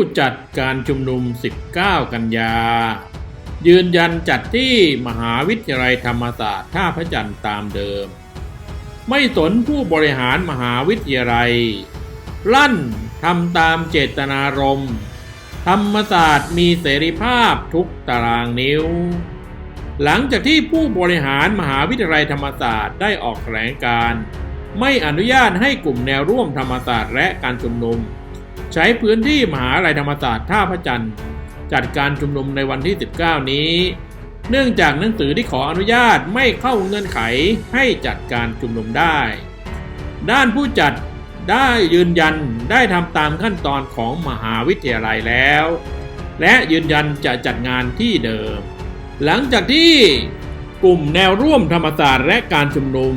ผู้จัดการชุมนุม 19 กันยา ยืนยันจัดที่มหาวิทยาลัยธรรมศาสตร์ท่าพระจันทร์ตามเดิม ไม่สนผู้บริหารมหาวิทยาลัย ลั่นทำตามเจตนารมณ์ธรรมศาสตร์มีเสรีภาพทุกตารางนิ้ว หลังจากที่ผู้บริหารมหาวิทยาลัยธรรมศาสตร์ได้ออกแถลงการ์ไม่อนุญาตให้กลุ่มแนวร่วมธรรมศาสตร์และการชุมนุม ใช้พื้นที่มหาวิทยาลัยธรรมศาสตร์ท่าพระจันทร์ จัดการชุมนุมในวันที่ 19 นี้ เนื่องจากหนังสือที่ขออนุญาตไม่เข้าเงื่อนไขให้จัดการชุมนุมได้ ด้านผู้จัดได้ยืนยันได้ทำตามขั้นตอนของมหาวิทยาลัยแล้ว และยืนยันจะจัดงานที่เดิม หลังจากที่กลุ่มแนวร่วมธรรมศาสตร์และการชุมนุม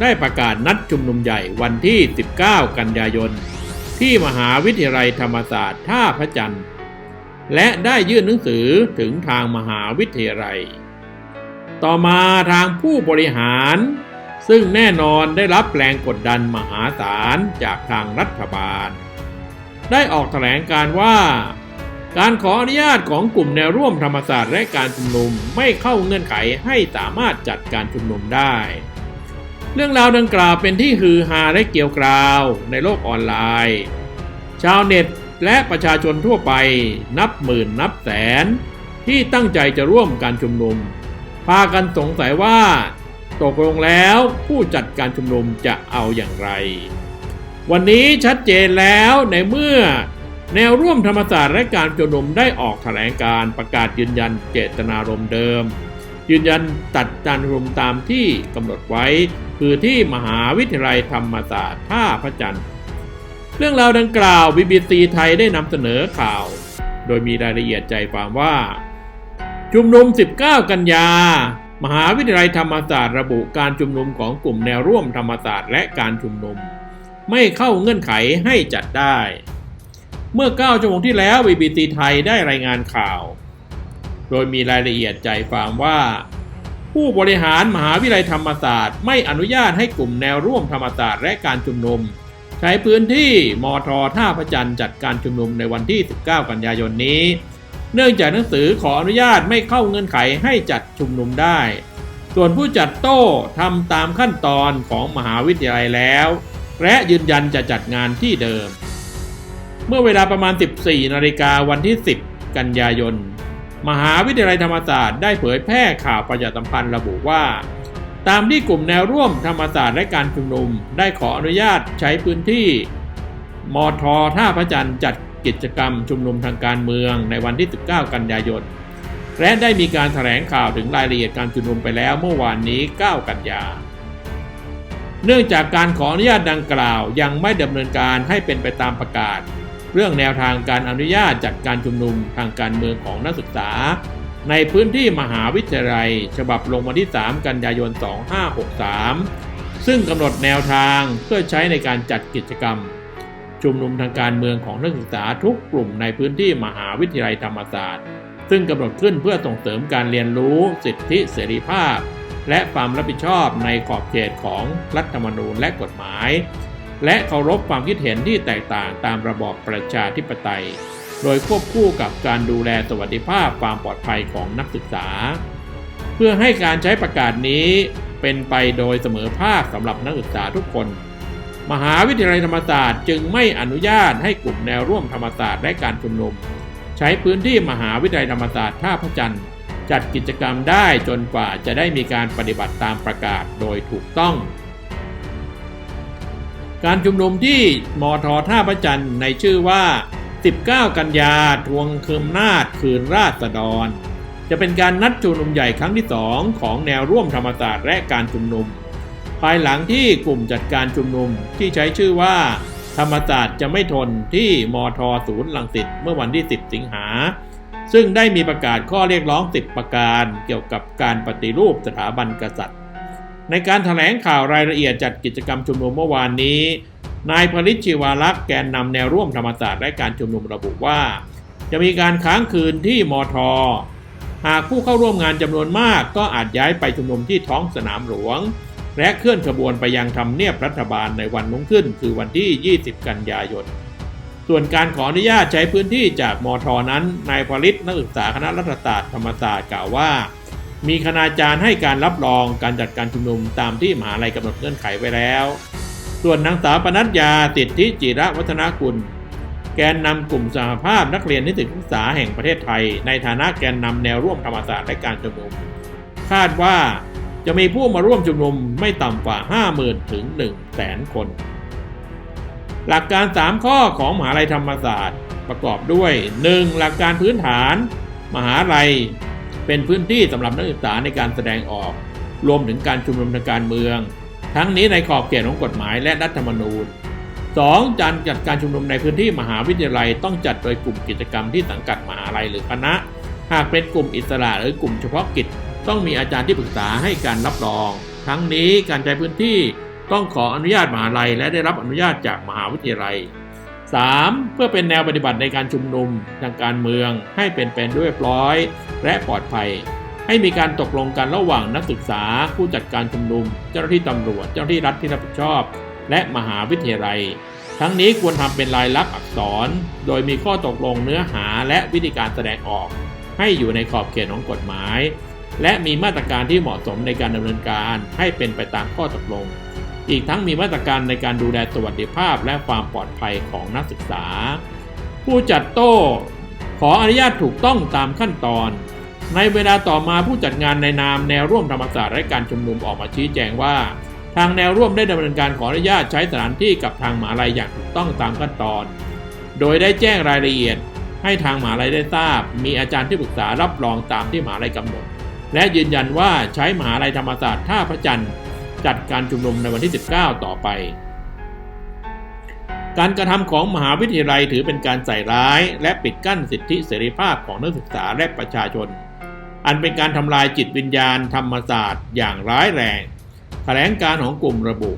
ได้ประกาศนัดชุมนุมใหญ่วันที่ 19 กันยายน ที่มหาวิทยาลัยธรรมศาสตร์ท่าพระจันทร์ และได้ยื่นหนังสือถึงทางมหาวิทยาลัย ต่อมาทางผู้บริหาร ซึ่งแน่นอนได้รับแรงกดดันมหาศาลจากทางรัฐบาล ได้ออกแถลงการว่า การขออนุญาตของกลุ่มแนวร่วมธรรมศาสตร์และการชุมนุมไม่เข้าเงื่อนไขให้สามารถจัดการชุมนุมได้ เรื่องราวดังกล่าวเป็นที่ฮือฮาและเกี่ยวกราวในโลกออนไลน์ ชาวเน็ตและประชาชนทั่วไปนับหมื่นนับแสน ที่ตั้งใจจะร่วมการชุมนุม พากันสงสัยว่า ตกลงแล้วผู้จัดการชุมนุมจะเอาอย่างไร วันนี้ชัดเจนแล้วในเมื่อ แนวร่วมธรรมศาสตร์และการชุมนุมได้ออกแถลงการประกาศยืนยันเจตนารมณ์เดิม ยืนยันตัดการชุมนุมตามที่กำหนดไว้ คือที่มหาวิทยาลัยธรรมศาสตร์ท่าพระจันทร์ เรื่องราวดังกล่าว BBC ไทยได้นำเสนอข่าว โดยมีรายละเอียดใจความว่า ชุมนุม 19 กันยา มหาวิทยาลัยธรรมศาสตร์ระบุการชุมนุมของกลุ่มแนวร่วมธรรมศาสตร์และการชุมนุม ไม่เข้าเงื่อนไขให้จัดได้ เมื่อ 9 ชั่วโมงที่แล้ว BBC ไทยได้รายงานข่าว โดยมีรายละเอียดใจความว่า ผู้บริหารมหาวิทยาลัยธรรมศาสตร์ไม่อนุญาตให้กลุ่มแนวร่วมธรรมศาสตร์และการชุมนุม ใช้พื้นที่มทท่าพระจันทร์จัดการชุมนุมในวันที่ 19 กันยายนนี้ เนื่องจากหนังสือขออนุญาตไม่เข้าเงื่อนไขให้จัดชุมนุมได้ ส่วนผู้จัดโต้ทำตามขั้นตอนของมหาวิทยาลัยแล้ว และยืนยันจะจัดงานที่เดิม เมื่อเวลาประมาณ 14 นาฬิกาวันที่ 10 กันยายน มหาวิทยาลัยธรรมศาสตร์ได้เผยแพร่ข่าวประชาสัมพันธ์ระบุว่า ตามที่กลุ่มแนวร่วมธรรมศาสตร์และการชุมนุม ได้ขออนุญาตใช้พื้นที่ มทท่าพระจันทร์จัดกิจกรรมชุมนุมทางการเมืองในวันที่ 19 กันยายน และได้มีการแถลงข่าวถึงรายละเอียดการชุมนุมไปแล้วเมื่อวานนี้ 9 กันยา เนื่องจากการขออนุญาตดังกล่าวยังไม่ดำเนินการให้เป็นไปตามประกาศ เรื่องแนวทางการอนุญาตจัดการชุมนุมทางการเมืองของนักศึกษา ในพื้นที่มหาวิทยาลัย ฉบับลงวันที่ 3 กันยายน 2563 ซึ่งกำหนดแนวทางเพื่อใช้ในการจัดกิจกรรม ชุมนุมทางการเมืองของนักศึกษาทุกกลุ่มในพื้นที่มหาวิทยาลัยธรรมศาสตร์ ซึ่งกำหนดขึ้นเพื่อส่งเสริมการเรียนรู้สิทธิเสรีภาพ และความรับผิดชอบในขอบเขตของรัฐธรรมนูญและกฎหมาย และเคารพความคิดเห็นที่แตกต่างตามระบอบประชาธิปไตย โดยควบคู่กับการดูแลสวัสดิภาพความปลอดภัยของนักศึกษา เพื่อให้การใช้ประกาศนี้เป็นไปโดยเสมอภาคสำหรับนักศึกษาทุกคน มหาวิทยาลัยธรรมศาสตร์จึงไม่อนุญาตให้กลุ่มแนวร่วมธรรมศาสตร์และการชุมนุม ใช้พื้นที่มหาวิทยาลัยธรรมศาสตร์ท่าพระจันทร์จัดกิจกรรมได้จนกว่าจะได้มีการปฏิบัติตามประกาศโดยถูกต้อง การชุมนุมที่มทท่าพระจันทร์ในชื่อว่า 19 กันยาทวงคืมนาฏคืนราษฎร จะเป็นการนัดชุมนุมใหญ่ครั้งที่สองของแนวร่วมธรรมศาสตร์และการชุมนุม ภายหลังที่กลุ่มจัดการชุมนุมที่ใช้ชื่อว่า ธรรมศาสตร์จะไม่ทนที่มทศูนย์ลังสิตเมื่อวันที่ 10 สิงหาซึ่งได้มีประกาศข้อเรียกร้อง 10 ประการเกี่ยวกับการปฏิรูปสถาบันกษัตริย์ ในการถแถลงข่าวรายละเอียดจัดกิจกรรมชุมนุมเมื่อวานนี้ นายผลิตชีวารักษ์แกนนำแนวร่วมธรรมศาสตร์และการชุมนุมระบุว่า จะมีการค้างคืนที่มทหากผู้เข้าร่วมงานจำนวนมากก็อาจย้ายไปชุมนุมที่ท้องสนามหลวง และเคลื่อนขบวนไปยังทำเนียบรัฐบาลในวันนุ่งขึ้น คือวันที่ 20 กันยายน ส่วนการขออนุญาตใช้พื้นที่จากมทนั้นนายพลิตนักศึกษาคณะรัฐศาสตร์ธรรมศาสตร์กล่าวว่า มีคณาจารย์ให้การรับรองการจัดการชุมนุมตามที่มหาลัยกำหนดเงื่อนไขไว้แล้ว ส่วนนางสาวปนัญญาติดทิจิระวัฒนากุล แกนนำกลุ่มสหภาพนักเรียนนิสิตศึกษาแห่งประเทศไทย ในฐานะแกนนำแนวร่วมธรรมศาสตร์และการชุมนุม คาดว่าจะมีผู้มาร่วมชุมนุมไม่ต่ำกว่า 50,000 ถึง 1 0 0 0 0แสนคน หลักการ 3 ข้อของมหาลัยธรรมศาสตร์ประกอบด้วย 1. หลักการพื้นฐาน มหาลัย เป็นพื้นที่สำหรับนักศึกษาในการแสดงออก รวมถึงการชุมนุมทางการเมือง ทั้งนี้ในขอบเขตของกฎหมายและรัฐธรรมนูญ 2. การจัดการชุมนุมในพื้นที่มหาวิทยาลัยต้องจัดโดยกลุ่มกิจกรรมที่สังกัดมหาลัยหรือคณะ หากเป็นกลุ่มอิสระหรือกลุ่มเฉพาะกิจ ต้องมีอาจารย์ที่ปรึกษาให้การรับรอง ทั้งนี้การใช้พื้นที่ต้องขออนุญาตมหาลัยและได้รับอนุญาตจากมหาวิทยาลัย 3. เพื่อเป็นแนวปฏิบัติในการชุมนุมทางการเมืองให้เป็นไปด้วยปร้อย และปลอดภัย ให้มีการตกลงกันระหว่างนักศึกษา ผู้จัดการชุมนุม เจ้าหน้าที่ตำรวจ เจ้าหน้าที่รัฐที่รับผิดชอบ และมหาวิทยาลัย ทั้งนี้ควรทำเป็นลายลักษณ์อักษร โดยมีข้อตกลงเนื้อหาและวิธีการแสดงออก ให้อยู่ในขอบเขตของกฎหมาย และมีมาตรการที่เหมาะสมในการดำเนินการให้เป็นไปตามข้อตกลง อีกทั้งมีมาตรการในการดูแลสวัสดิภาพและความปลอดภัยของนักศึกษา ผู้จัดโต้ขออนุญาตถูกต้องตามขั้นตอน ในเวลาต่อมาผู้จัดงานในนามแนวร่วมธรรมศาสตร์และการชุมนุมออกมาชี้แจงว่า ทางแนวร่วมได้ดำเนินการขออนุญาตใช้สถานที่กับทางมหาลัยอย่างถูกต้องตามขั้นตอน โดยได้แจ้งรายละเอียด ให้ทางมหาลัยได้ทราบ มีอาจารย์ที่ปรึกษารับรองตามที่มหาลัยกำหนด และยืนยันว่าใช้มหาลัยธรรมศาสตร์ท่าพระจันทร์ จัดการชุมนุมในวันที่ 19 ต่อไป การกระทำของมหาวิทยาลัยถือเป็นการใส่ร้าย และปิดกั้นสิทธิเสรีภาพของนักศึกษาและประชาชน อันเป็นการทำลายจิตวิญญาณธรรมศาสตร์อย่างร้ายแรงแถลงการของกลุ่มระบุ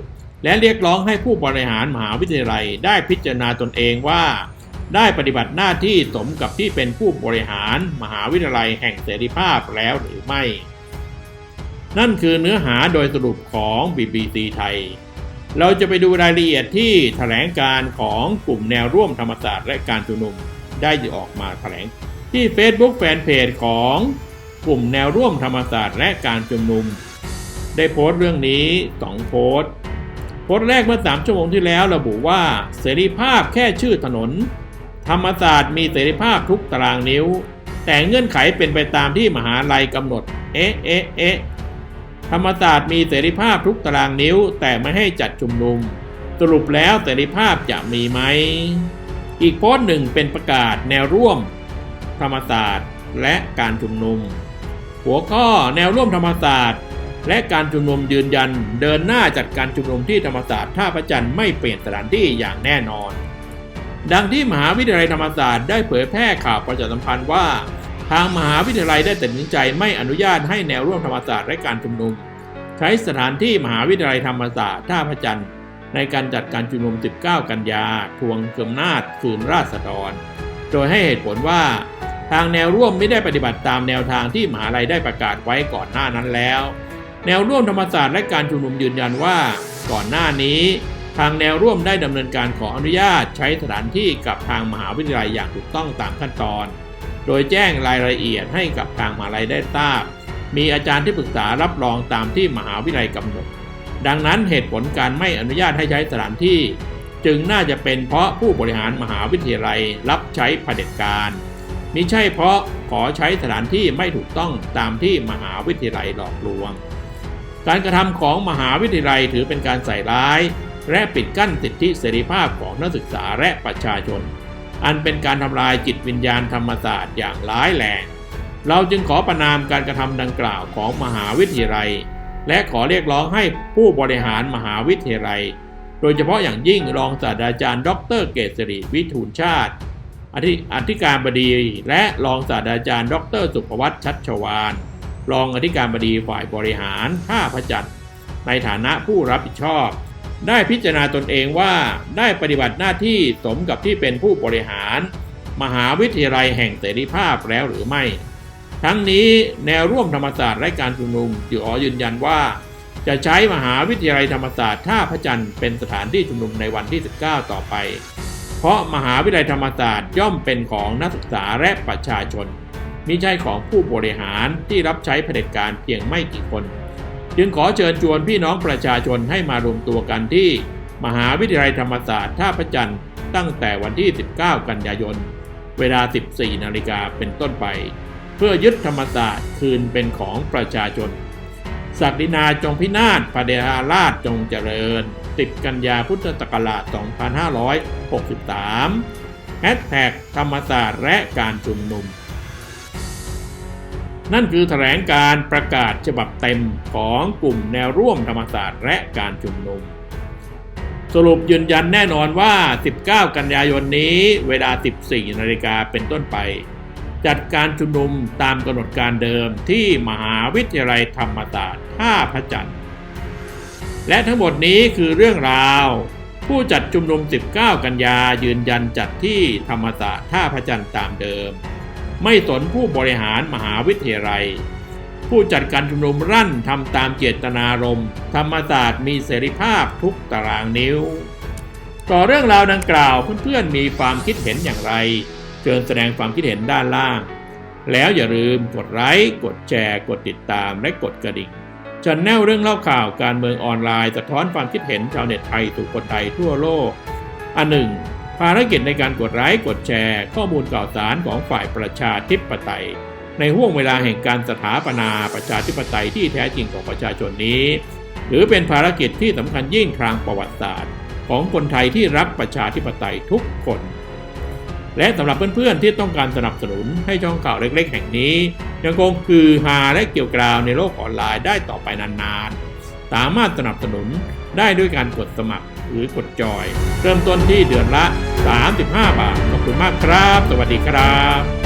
และเรียกร้องให้ผู้บริหารมหาวิทยาลัยได้พิจารณาตนเองว่า ได้ปฏิบัติหน้าที่สมกับที่เป็นผู้บริหารมหาวิทยาลัยแห่งเสรีภาพแล้วหรือไม่ นั่นคือเนื้อหาโดยสรุปของ BBC ไทย เราจะไปดูรายละเอียดที่แถลงการของกลุ่มแนวร่วมธรรมศาสตร์และการชุมนุมได้ออกมาแถลง ที่ Facebook Fanpage ของกลุ่มแนวร่วมธรรมศาสตร์และการชุมนุม ได้โพสต์เรื่องนี้ 2 โพสต์ โพสต์แรกเมื่อ 3 ชั่วโมงที่แล้วระบุว่าเสรีภาพแค่ชื่อถนน ธรรมศาสตร์มีเสรีภาพทุกตารางนิ้ว แต่เงื่อนไขเป็นไปตามที่มหาลัยกำหนด เอ๊ะเอ๊ะเอ๊ะ ธรรมศาสตร์มีเสรีภาพทุกตารางนิ้ว แต่ไม่ให้จัดชุมนุม สรุปแล้วเสรีภาพจะมีไหม อีกโพสต์หนึ่งเป็นประกาศแนวร่วม ธรรมศาสตร์และการชุมนุม หัวข้อแนวร่วมธรรมศาสตร์ และการชุมนุมยืนยัน เดินหน้าจัดการชุมนุมที่ธรรมศาสตร์ท่าพระจันทร์ไม่เปลี่ยนสถานที่อย่างแน่นอน ดังที่มหาวิทยาลัยธรรมศาสตร์ได้เผยแพร่ข่าวประชาสัมพันธ์ว่า ทางมหาวิทยาลัยได้ตัดสินใจไม่อนุญาตให้แนวร่วมธรรมศาสตร์และการชุมนุม ใช้สถานที่มหาวิทยาลัยธรรมศาสตร์ท่าพระจันทร์ในการจัดการชุมนุม 19 กันยา ทวงเกือมนาจคืนราษฎร โดยให้เหตุผลว่า ทางแนวร่วมไม่ได้ปฏิบัติตามแนวทางที่มหาลัยได้ประกาศไว้ก่อนหน้านั้นแล้ว แนวร่วมธรรมศาสตร์และการชุมนุมยืนยันว่า ก่อนหน้านี้ ทางแนวร่วมได้ดำเนินการขออนุญาตใช้สถานที่กับทางมหาวิทยาลัยอย่างถูกต้องตามขั้นตอน โดยแจ้งรายละเอียดให้กับทางมหาลัยได้ทราบ มีอาจารย์ที่ปรึกษารับรองตามที่มหาวิทยาลัยกำหนด ดังนั้นเหตุผลการไม่อนุญาตให้ใช้สถานที่ จึงน่าจะเป็นเพราะผู้บริหารมหาวิทยาลัยรับใช้เผด็จการมิใช่เพราะขอใช้สถานที่ไม่ถูกต้องตามที่มหาวิทยาลัยหลอกลวง การกระทำของมหาวิทยาลัยถือเป็นการใส่ร้าย และปิดกั้นสิทธิเสรีภาพของนักศึกษาและประชาชน อันเป็นการทำลายจิตวิญญาณธรรมศาสตร์อย่างร้ายแรงเราจึงขอประนามการกระทำดังกล่าวของมหาวิทยาลัย และขอเรียกร้องให้ผู้บริหารมหาวิทยาลัย โดยเฉพาะอย่างยิ่งรองศาสตราจารย์ ดร เกษริวิทูลชาติ อธิอธิการบดีและรองศาสตราจารย์ ดร สุภวัฒชัชวานรองอธิการบดีฝ่ายบริหารท่าพระจันทร์ในฐานะผู้รับผิดชอบ ได้พิจารณาตนเองว่าได้ปฏิบัติหน้าที่สมกับที่เป็นผู้บริหาร มหาวิทยาลัยแห่งเสรีภาพแล้วหรือไม่ ทั้งนี้แนวร่วมธรรมศาสตร์และการชุมนุมอยู่อยืนยันว่า จะใช้มหาวิทยาลัยธรรมศาสตร์ท่าพระจันทร์เป็นสถานที่ชุมนุมในวันที่ 19 ต่อไป เพราะมหาวิทยาลัยธรรมศาสตร์ย่อมเป็นของนักศึกษาและประชาชนมิใช่ของผู้บริหารที่รับใช้เผด็จการเพียงไม่กี่คน จึงขอเชิญชวนพี่น้องประชาชนให้มารวมตัวกันที่ มหาวิทยาลัยธรรมศาสตร์ท่าพระจันทร์ตั้งแต่วันที่ 19 กันยายน เวลา 14 นาฬิกาเป็นต้นไป เพื่อยึดธรรมศาสตร์คืนเป็นของประชาชน ศักดินาจงพินาศพระเดชาราชจงเจริญ 10 กันยาพุทธศักราช 2563 แฮชแท็กธรรมศาสตร์และการชุมนุม นั่นคือแถลงการประกาศฉบับเต็มของกลุ่มแนวร่วมธรรมศาสตร์และการชุมนุม สรุปยืนยันแน่นอนว่า 19 กันยายนนี้เวลา 14 นาฬิกาเป็นต้นไป จัดการชุมนุมตามกำหนดการเดิมที่มหาวิทยาลัยธรรมศาสตร์ท่าพระจันทร์ และทั้งหมดนี้คือเรื่องราว ผู้จัดชุมนุม 19 กันยายืนยันจัดที่ธรรมศาสตร์ท่าพระจันทร์ตามเดิม ไม่สนผู้บริหารมหาวิทยาลัย ผู้จัดการชุมนุมรั่นทำตามเจตนารมณ์ธรรมศาสตร์มีเสรีภาพทุกตารางนิ้ว ต่อเรื่องราวดังกล่าวเพื่อนๆมีความคิดเห็นอย่างไรเชิญแสดงความคิดเห็นด้านล่าง แล้วอย่าลืมกดไลค์กดแชร์กดติดตามและกดกระดิ่งจันแนวเรื่องเล่าข่าวการเมืองออนไลน์สะท้อนความคิดเห็นชาวเน็ตไทยสู่คนไทยทั่วโลกอันหนึ่ง ภารกิจในการกดไลค์กดแชร์ ข้อมูลข่าวสารของฝ่ายประชาธิปไตย ในห่วงเวลาแห่งการสถาปนาประชาธิปไตยที่แท้จริงของประชาชนนี้ หรือเป็นภารกิจที่สำคัญยิ่งทางประวัติศาสตร์ ของคนไทยที่รักประชาธิปไตยทุกคน และสำหรับเพื่อนๆที่ต้องการสนับสนุนให้ช่องข่าวเล็ก ๆ แห่งนี้ ยังคงคือฮาและเกี่ยวกราวในโลกออนไลน์ได้ต่อไปนานๆสามารถสนับสนุน ได้ด้วยการกดสมัครหรือกดจอย เริ่มต้นที่เดือนละ 35 บาท ขอบคุณมากครับ สวัสดีครับ